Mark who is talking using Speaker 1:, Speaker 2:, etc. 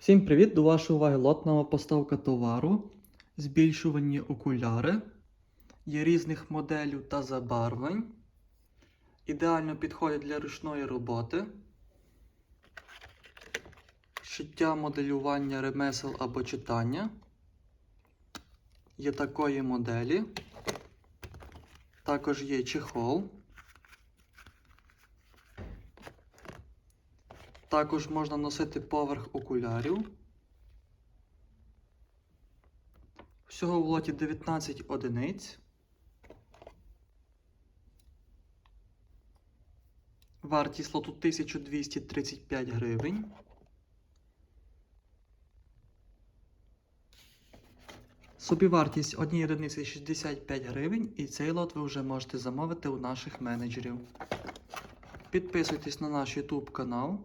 Speaker 1: Всім привіт! До вашої уваги лотнова поставка товару. Збільшувані окуляри. Є різних моделів та забарвлень. Ідеально підходять для ручної роботи. Шиття моделювання ремесел або читання. Є такої моделі. Також є чехол. Також можна носити поверх окулярів. Всього в лоті 19 одиниць. Вартість лоту 1235 гривень. Собівартість однієї одиниці 65 гривень, і цей лот ви вже можете замовити у наших менеджерів. Підписуйтесь на наш YouTube канал,